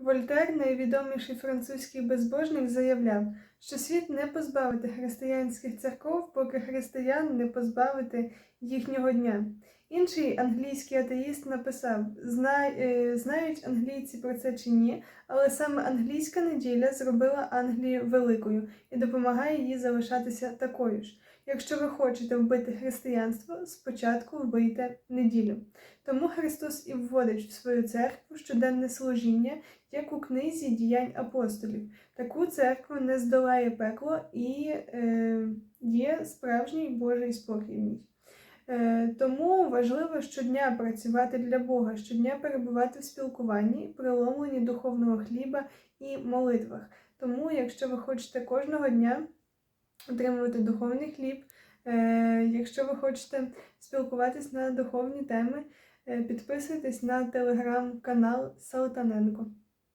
Вольтер, найвідоміший французький безбожник, заявляв, що світ не позбавити християнських церков, поки християн не позбавити їхнього дня. Інший англійський атеїст написав: «Зна- е, знають англійці про це чи ні, але саме англійська неділя зробила Англію великою і допомагає їй залишатися такою ж. Якщо ви хочете вбити християнство, спочатку вбийте неділю. Тому Христос і вводить в свою церкву щоденне служіння, як у книзі діянь апостолів. Таку церкву не здолає пекло і е, є справжній Божий спокій в ній. Е, тому важливо щодня працювати для Бога, щодня перебувати в спілкуванні, приломленні духовного хліба і молитвах. Тому, якщо ви хочете кожного дня отримувати духовний хліб, е, якщо ви хочете спілкуватись на духовні теми, е, підписуйтесь на телеграм-канал Салтаненко.